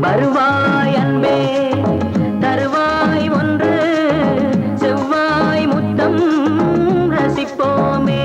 வருவாய் அன்பே தருவாய் ஒன்று செவ்வாய் முத்தம் ரசிப்போமே.